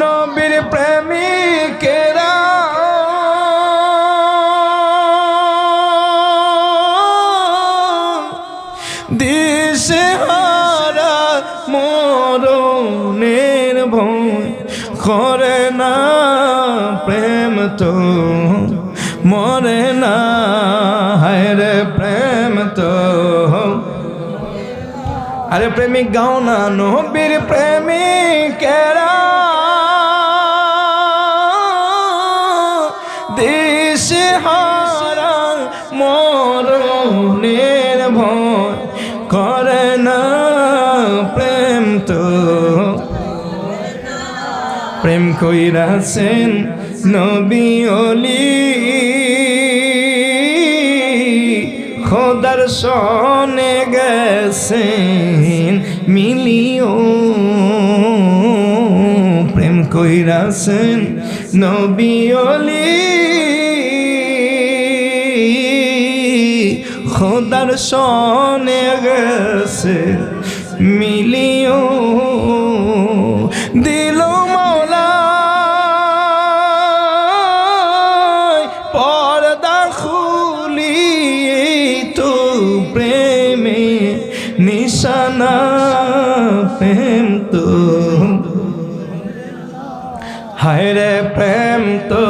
নবীর প্রেমিকেরা। দিশে হারা মরণের ভয় করে না প্রেম তো, মরে না, হায় প্রেম তো। আরে প্রেমিক গাও না নবীর প্রেমিকেরা। দেশ হারা মরণের ভয় করে না প্রেম তো। প্রেম কইরাছেন নবী অলি। খোদার সনে গেছেন মিলিও। প্রেম কইরাছেন নবী অলি। খোদার সনে গেছে, মিলিও দিল মৌলা পর্দা খুলিয়ে তো প্রেমে নিশানা প্রেম তো। হায় রে প্রেম তো